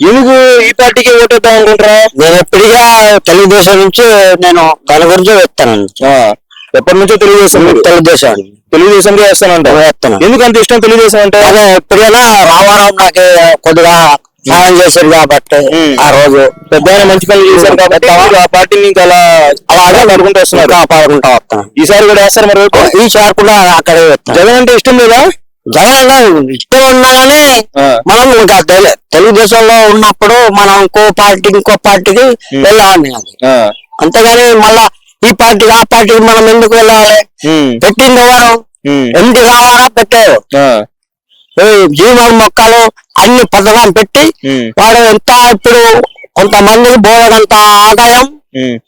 ఎందుకు ఈ పార్టీకి ఓటేద్దాం అనుకుంటారా నేను ఎప్పటిగా తెలుగుదేశం నుంచి నేను దాని గురించి వేస్తాను ఎప్పటి నుంచో తెలుగుదేశం? తెలుగుదేశం. తెలుగుదేశం వేస్తానంట. వేస్తాను. ఎందుకు అంత ఇష్టం తెలుగుదేశం అంటే? అదే ఎప్పటికైనా రామారావు నాకు కొద్దిగా సాయం చేశారు కాబట్టి. ఆ రోజు. పెద్ద మంచి పనులు చేశారు కాబట్టి ఆ పార్టీని ఇంకా అలా అలాగే నడుకుంటూ వస్తున్నారు. కాపాడుకుంటా వస్తాను ఈసారి కూడా వేస్తారు మరి ఓటు? ఈ సార్ కూడా అక్కడే వేస్తాను. జగన్ అంటే ఇష్టం లేదా? జగన్ గారు ఇష్టం మనం ఇంకా తెలు- తెలుగుదేశంలో ఉన్నప్పుడు మనం ఇంకో పార్టీ ఇంకో పార్టీకి వెళ్ళాలి అది ఆ, అంతేగాని మళ్ళా ఈ పార్టీకి ఆ పార్టీకి మనం ఎందుకు వెళ్ళాలి? పెట్టింది ఎవరు? ఎంటి రామారావు పెట్టారు జీవన మొక్కలు అన్ని పథకాలు పెట్టి వాడు ఎంత ఇప్పుడు కొంతమందికి బోలెడంత ఆదాయం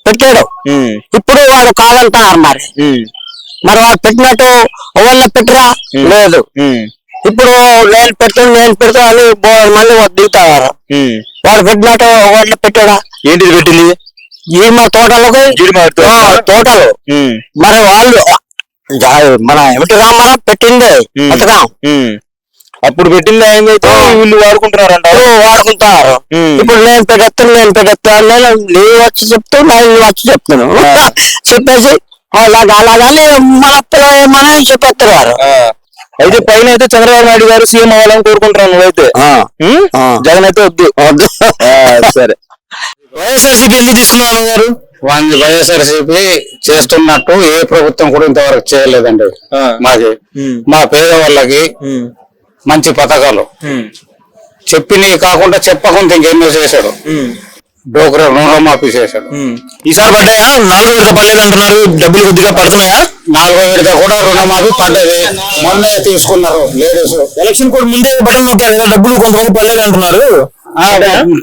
పెట్టాడు. ఇప్పుడు వాడు కాదంటున్నారు మరి. మరి వాడు పెట్టినట్టు ఎవరిని పెట్టరా లేదు. ఇప్పుడు నేను పెట్టాను నేను పెడతాను అని మంది దిగుతారు. వాడు పెట్టినట్టు ఎవరిని పెట్టాడా? ఏంటిది పెట్టింది? జీమ తోటలకు? జీడిమామిడి తోట. ఆ, తోటలు. మరి వాళ్ళు మన ఎమిటి రామారావు పెట్టింది. పథకం. అప్పుడు పెట్టింది ఆయనైతే వీళ్ళు వాడుకుంటున్నారంట. ఇప్పుడు వాడుకుంటారు. ఇప్పుడు నేను పెట్టేస్తాను నేను పెట్టేస్తాను నేను నీవు వచ్చి చెప్తూ నేను వచ్చి చెప్తాను. చెప్పేసి అలాగా అలాగని మన పిల్లలు ఏమని చెప్పేస్తారు వారు ఆ, అయితే పైన అయితే చంద్రబాబు నాయుడు గారు సీఎం అవ్వాలని కోరుకుంటున్నాను నువ్వైతే. జగన్ అయితే వద్దు. వద్దు. ఆ, సరే. వైఎస్ఆర్సీపీ ఎందుకు తీసుకున్నాను గారు? వాళ్ళు వైఎస్ఆర్సీపీ చేస్తున్నట్టు ఏ ప్రభుత్వం కూడా ఇంతవరకు చేయలేదండి. మాది ఉమ్, మా పేదవాళ్ళకి మంచి పథకాలు. చెప్పినవి కాకుండా చెప్పకుండా ఇంకెన్నో చేశాడు? డోక్రా చేశాడు ఉమ్. ఈసారి పడ్డాయా? నాలుగు విడత పడలేదు అంటున్నారు. డబ్బులు కొద్దిగా పడుతున్నాయా? నాలుగో విడత కూడా రుణమాఫీ పడ్డది మొన్నే తీసుకున్నారు లేడీస్. ఎలక్షన్ కూడా ముందే బటన్ నొక్కారు కదా డబ్బులు కొంతమంది పడలేదు అంటున్నారు.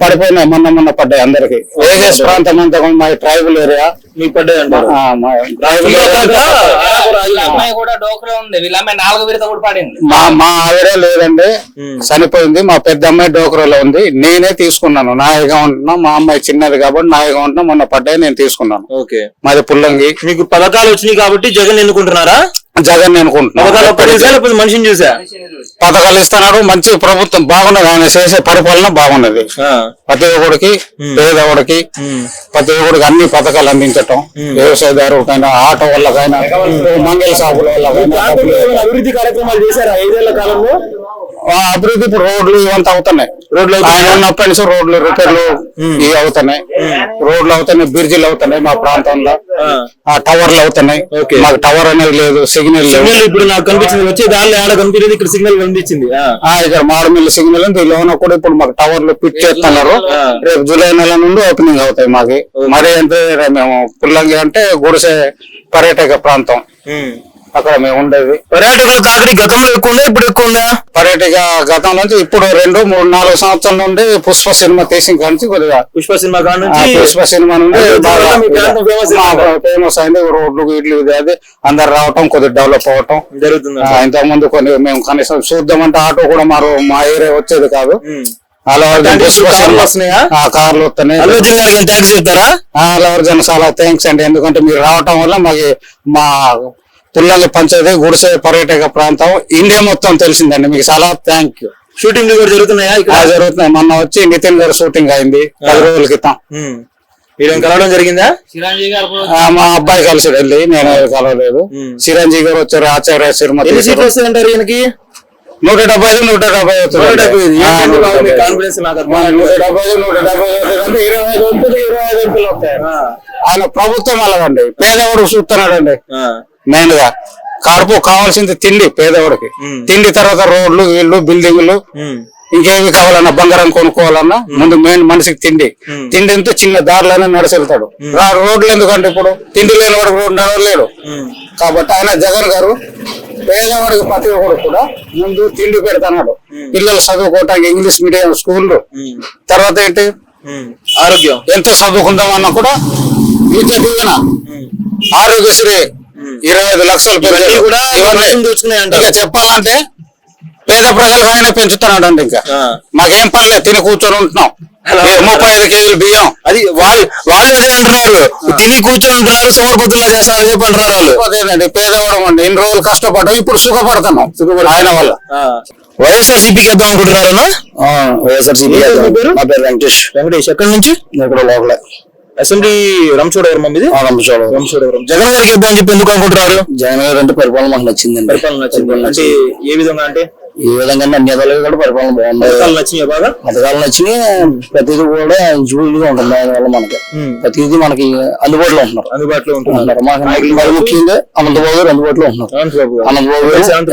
పడిపోయినాయి. మొన్న మొన్న పడ్డాయి అందరికి. ఏజెస్ ప్రాంతం అంతా మా ట్రైబల్ ఏరియా. మీకు పడ్డాయి అంటారు ట్రైబల్ ఏరియా వీళ్ళ అమ్మాయి కూడా డోక్రా ఉంది. వీళ్ళ అమ్మాయి నాలుగు విడత కూడా పడింది. మా మా ఆవిడ లేదండి. చనిపోయింది. మా పెద్ద అమ్మాయి డోక్రోలో ఉంది. నేనే తీసుకున్నాను. నాయగా ఉంటున్నా. మా అమ్మాయి చిన్నది కాబట్టి నాయగా ఉంటున్నా. మొన్న పడ్డాయి నేను తీసుకున్నాను. ఓకే. మాది పుల్లంగి. మీకు పథకాలు వచ్చినాయి కాబట్టి జగన్ ఎన్నుకుంటున్నారా? జగన్ లేకపోతే మనిషిని చూసా పథకాలు ఇస్తున్నాడు మంచి ప్రభుత్వం బాగున్నది ఆయన చేసే పరిపాలన బాగున్నది. ఆ, ప్రతి ఒక్కడికి పేదవాడికి ప్రతి ఒక్కడికి అన్ని పథకాలు అందించటం. వ్యవసాయదారుకైనా ఆటో వాళ్ళకైనా మంగళ షాపుల వాళ్ళకైనా అభివృద్ధి కార్యక్రమాలు చేశారా ఐదేళ్ళ కాలంలో? అభివృద్ధి ఇప్పుడు రోడ్లు ఇవంతా అవుతున్నాయి. రోడ్లు నుంచి రోడ్లు రిపేర్లు ఇవి అవుతున్నాయి. రోడ్లు అవుతున్నాయి బ్రిడ్జిలు అవుతున్నాయి మా ప్రాంతంలో. ఆ. టవర్లు అవుతున్నాయి. ఓకే. మాకు టవర్ అనేది లేదు సిగ్నల్ సిగ్నల్ ఇప్పుడు నాకు కనిపించింది. వచ్చే దారిలో ఆడ కనిపించింది ఇక్కడ సిగ్నల్ కనిపించింది. ఇక్కడ సిగ్నల్ ఉంది. లోన కూడా ఇప్పుడు మాకు టవర్లు ఫిట్ చేస్తున్నారు. రేపు జూలై నెల నుండి ఓపెనింగ్ అవుతాయి మాకు. మరి అంటే మేము పుల్లంగి అంటే గుడిసె పర్యాటక ప్రాంతం. అక్కడ మేము ఉండేది. పర్యాటకుల తాకిడి గతంలో ఎక్కువ ఉందా ఇప్పుడు ఎక్కువ ఉందా? పర్యాటక గతం నుంచి ఇప్పుడు రెండు మూడు నాలుగు సంవత్సరాల నుండి పుష్ప సినిమా తీసిన కాంచి కొద్దిగా పుష్ప సినిమా పుష్ప సినిమా నుండి. ఫేమస్ అయింది? రోడ్లు ఇడ్లు ఇది అది. అందరు రావటం కొద్దిగా డెవలప్ అవటం జరుగుతుంది? ఇంతకు ముందు కొన్ని మేము కనీసం చూద్దామంటే ఆటో కూడా మా రో- మా ఏరియా వచ్చేది కాదు. అలా అంటే కార్లు సినిమా వస్తున్నాయా? థ్యాంక్స్ చెప్తారా? అలా చాలా థ్యాంక్స్ అండి. ఎందుకంటే మీరు రావటం వల్ల మాకు మా పుల్లల పంచాయతీ గుడిసె పర్యాటక ప్రాంతం ఇండియా మొత్తం తెలిసిందండి మీకు. చాలా థ్యాంక్ యూ షూటింగ్లు కూడా జరుగుతున్నాయా ఇక్కడ? జరుగుతున్నాయి. మొన్న వచ్చి నితిన్ గారు షూటింగ్ అయింది. పది రోజుల క్రితం. కలవడం జరిగిందా? మా అబ్బాయి కలిసి వెళ్ళి నేను కలవలేదు. చిరంజీవి గారు వచ్చారు ఆచార్య సినిమా ఎన్ని సీట్లు తీశారు. వస్తాయంటారు ఈయనకి? నూట డెబ్బై ఐదు నూట డెబ్బై ఐదు నూట డెబ్బై నూట డెబ్బై ఐదు. కాన్ఫిడెన్స్ నాకు అర్థం ఆ, నూట డెబ్బై ఐదు నూట డెబ్బై ఐదు అంటే ఇరవై ఐదు ఇరవై ఐదు వస్తాయి. ఆయన ప్రభుత్వం అలాగండి పేదవాడు చూస్తున్నాడు అండి ఆ, మెయిన్గా కడుపు కావాల్సింది తిండి పేదవాడికి. తిండి తర్వాత రోడ్లు ఇల్లు బిల్డింగ్లు. ఇంకేమి కావాలన్నా బంగారం కొనుక్కోవాలన్నా ముందు మెయిన్ మనిషికి తిండి. తిండి ఎంతో చిన్న దారిలోనే నడిచి వెళ్తాడు రా- రోడ్లు ఎందుకంటే ఇప్పుడు తిండి లేని వాడికి రోడ్డు నడవలేడు. కాబట్టి ఆయన జగన్ గారు పేదవాడికి ప్రతి ఒక్కడు కూడా ముందు తిండి పెడతాడు పిల్లలు చదువుకోవటానికి ఇంగ్లీష్ మీడియం స్కూళ్ళు. ఉమ్. తర్వాత ఏంటి. ఆరోగ్యం. ఎంత చదువుకుందామన్నా కూడా విద్య దీవెన. ఆరోగ్యశ్రీ ఇరవై ఐదు లక్షలు. కూడా. ఇక చెప్పాలంటే పేద ప్రజలకు ఆయన పెంచుతున్నాడు అండి ఇంకా. మాకేం పర్లేదు తిని కూర్చొని ఉంటున్నాం. ముప్పై ఐదు కేజీలు బియ్యం. అది వాళ్ళు వాళ్ళే అదే అంటున్నారు తిని కూర్చొని ఉంటున్నారు సోమరపొత్తులా చేస్తారని చెప్పి అంటున్నారు వాళ్ళు. అదేనండి పేదవాడు అండి. ఇన్ని రోజులు కష్టపడ్డాం ఇప్పుడు సుఖపడుతున్నాం. ఆయన వల్ల. వైఎస్ఆర్ సిపికి వేద్దాం అనుకుంటున్నారన్నా వైఎస్ఆర్సీపీ ఏ పేరు? నా వెంకటేష్. వెంకటేష్ ఎక్కడి నుంచి? నేను కూడా లోపలే అసెంబ్లీ రంచోడవరం మీది రంపచోడ రంచోడవరం జగన్ గారికి వేద్దాం అని చెప్పి ఎందుకు అనుకుంటున్నారు? జగన్ గారు అంటే పరిపాలన మాకు నచ్చిందండి. పరిపాలన నచ్చింది. అంటే ఏ విధంగా అంటే ఈ విధంగా అన్ని విధాలుగా కూడా పరిపాలన బాగుంది. పథకాలు నచ్చినాయి బాగా? పథకాలు నచ్చినాయి ప్రతిదీ కూడా జూలుగా ఉంటుంది దానివల్ల మనకి. ప్రతిదీ మనకి అందుబాటులో ఉంటున్నారు. అందుబాటులో ఉంటున్నారు. మాకు మరి ముఖ్యంగా అనంతబాబు గారు అందుబాటులో ఉంటున్నారు. అనంతబాబు గారు.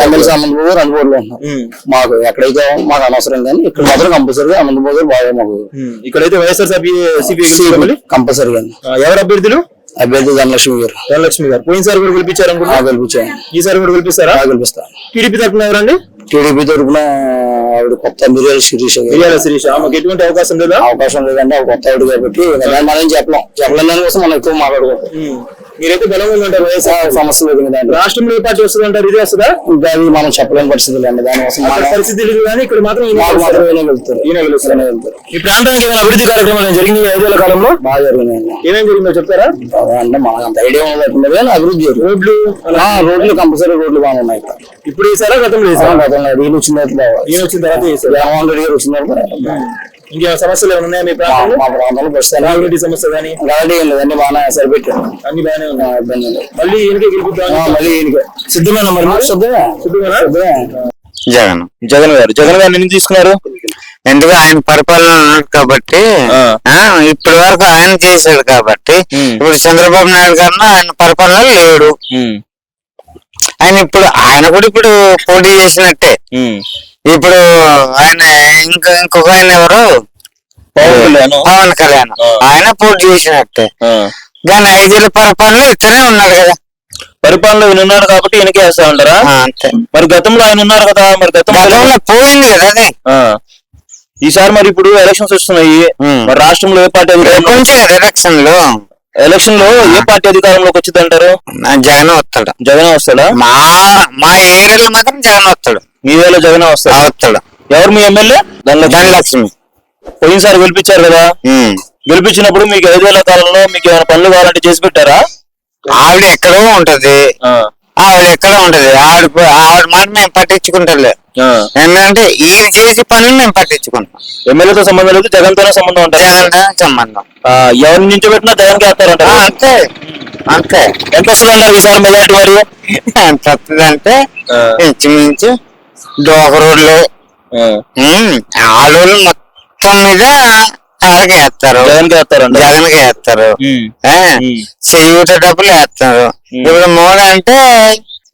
ఎమ్మెల్సీ అనంతబాబు గారు. అందుబాటులో ఉంటున్నారు. మాకు ఎక్కడైతే మాకు అనవసరం కానీ ఇక్కడ మాత్రం కంపల్సరీగా అనంతబాబు గారు బాగా మాకు. ఇక్కడైతే వైఎస్ఆర్ కంపల్సరీగా ఎవరు అభ్యర్థులు? అభ్యర్థి ధనలక్ష్మి గారు. ధనలక్ష్మి గారు. పోయినసారి కూడా గెలిపించారు అనుకుంటున్నా? గెలిపించాను ఈసారి కూడా గెలిపిస్తారా? గెలిపిస్తాను టీడీపీ తరఫున ఎవరండి? టీడీపీ తరఫున ఆవిడ కొత్త మిరియాల శిరీష మిర్యాల శిరీష. ఆమెకు ఎటువంటి అవకాశం లేదా? అవకాశం లేదంటే ఆవిడ కొత్త ఆవిడ కాబట్టి మనం చెప్పలేం. చెప్పలేని దానికోసం మనం ఎక్కువ మాట్లాడుకోవాలి. మీరైతే బలంగా ఉందంటారు వైఎస్ఆర్ సమస్య లేదు దాంట్లో రాష్ట్రంలో ఏ పార్టీ వస్తుంది అంటారు? ఇది వస్తుందా? ఇంకా అది మనం చెప్పలేని పరిస్థితులు అండి. దానికోసం మనం పరిస్థితి లేదు కానీ ఇక్కడ మాత్రం ఈయన మాకు గెలుస్తారు. మాత్రం ఈయన వెళ్తారు ఈయన. ఈయన ఈ ప్రాంతానికి ఏమైనా అభివృద్ధి కార్యక్రమాలు జరిగింది ఈ ఐదేళ్ళ కాలంలో? బాగా జరిగినాయండి. ఏమేం జరిగిందో చెప్తారా? అంటే మనకు అంత ఐడియా ఉండదు కానీ అభివృద్ధి రోడ్లు రోడ్లు కంపల్సరీ రోడ్లు బాగా ఉన్నాయి ఇప్పుడు వేసారా గతంలో వేసారా? గతంలో వీళ్ళు వచ్చిన తర్వాత ఈయన వచ్చిన తర్వాత వేసారు? జగన్మోహన్ రెడ్డి గారు వచ్చిన తర్వాత ఇంకేమైనా సమస్యలు ఉన్నాయా మీ ప్రాంతంలో మా ప్రాంతంలో? ప్రస్తుతానికి తాగునీటి సమస్య కానీ? కాబట్టి ఏం లేదండి బాగా సరిపెట్టారు అన్ని బాగానే ఉన్నాయి. ఇబ్బంది లేదు. మళ్ళీ ఈయనకే గెలుపుతాం ఆ, మళ్ళీ ఈయనకే. సిద్ధమేనా మరి మీరు? శుద్ధమే సిద్ధమేనా? శుద్ధమే జగన్. జగన్ గారు. జగన్ గారు ఎందుకు తీసుకున్నారు? ఎందుకు ఆయన పరిపాలన ఉన్నాడు కాబట్టి ఆ. ఆ, ఇప్పటి వరకు ఆయన చేశాడు కాబట్టి ఉమ్. ఇప్పుడు చంద్రబాబు నాయుడు గారిన ఆయన పరిపాలన లేడు. ఆయన ఇప్పుడు ఆయన కూడా ఇప్పుడు పోటీ చేసినట్టే. ఇప్పుడు ఆయన ఇంకా ఇంకొక ఆయన ఎవరు? పవన్ కళ్యాణ్. ఆయన పోటీ చేసినట్టే. కానీ ఐదేళ్ళ పరిపాలన ఇతనే ఉన్నాడు కదా. పరిపాలనలో ఈయన ఉన్నారు కాబట్టి ఈయనకే వేస్తా ఉంటారా? అంతే. మరి గతంలో ఆయన ఉన్నారు కదా మరి గతంలో గతంలో పోయింది కదా అది. ఈసారి మరి ఇప్పుడు ఎలక్షన్స్ వస్తున్నాయి. మరి రాష్ట్రంలో ఏ పార్టీ అధికారంలో? ఎలక్షన్లో ఎలక్షన్లో ఏ పార్టీ అధికారంలోకి వచ్చింది అంటారు? జగన్ వస్తాడు. జగన్ వస్తాడా? మా మా ఏరియాలో మాత్రం జగన్ వస్తాడు. మీ వేళ జగన్ వస్తాడా? వస్తాడు. ఎవరు మీ ఎమ్మెల్యే? ధనలక్ష్మి. పోయినసారి గెలిపించారు కదా. గెలిపించినప్పుడు మీకు ఐదేళ్ళ కాలంలో మీకు ఏమైనా పనులు కావాలంటే చేసి పెట్టారా? ఆవిడ ఎక్కడో ఉంటది. ఆవిడ ఎక్కడో ఉంటది. ఆవిడ ఆవిడ మాట మేము పట్టించుకుంటలే. ఏంటంటే ఈ చేసే పనులు మేము పట్టించుకుంటాం. ఎమ్మెల్యేతో సంబంధం లేదు జగన్ తోనే సంబంధం ఉంటారు జగన్తో సంబంధం. ఎవరిని నుంచి పెట్టినా జగన్కి ఆ, వేస్తారంటారు అంతే అంతే. ఎంత వస్తుంది అన్నారు ఈసారి మెజార్టీ మరి ఎంత వస్తుందంటే ఆ. ఇంచుమించు డోక రోడ్లు. ఉమ్, ఆ రోడ్లు మొత్తం మీద ఎవరికి వేస్తారు. జగన్కి వేస్తారంట. జగన్కి వేస్తారు. ఉమ్. ఆ, ఉమ్. చేయూత డబ్బులు వేస్తారు. ఇప్పుడు మోడీ అంటే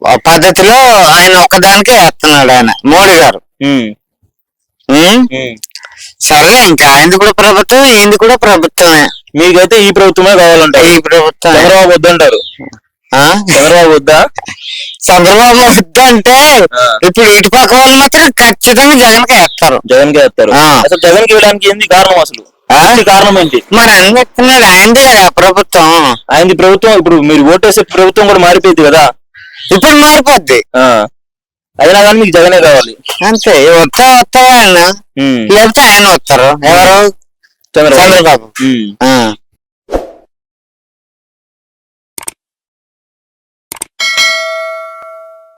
పద్ధతిలో ఆయన ఒక్కదానికే వేస్తున్నాడు ఆయన మోడీ గారు. సరే ఇంకా ఆయనది కూడా ప్రభుత్వం ఈయనది కూడా ప్రభుత్వమే. మీకైతే ఈ ప్రభుత్వమే కావాలంటారు. ఈ ప్రభుత్వం. చంద్రబాబు వద్దంటారు. చంద్రబాబు వద్దా? చంద్రబాబు వద్దంటే ఆ. ఇప్పుడు ఇటు పక్క వాళ్ళు మాత్రం ఖచ్చితంగా జగన్కి వేస్తారు. జగన్కి వేస్తారు. అసలు జగన్కి వేయడానికి ఏంది కారణం అసలు? కారణం ఏంటి? మరి అని చెప్తున్నాడు ఆయనదే కదా ప్రభుత్వం. ఆయనది ప్రభుత్వం ఇప్పుడు మీరు ఓటేసే ప్రభుత్వం కూడా మారిపోయింది కదా. ఇప్పుడు మారిపోద్ది. ఆ. అయినా కానీ మీకు జగనే కావాలి. అంతే వస్తా వస్తా ఆయన ఉమ్. లేకపోతే ఆయన వస్తారు. ఎవరు? చంద్రబాబు.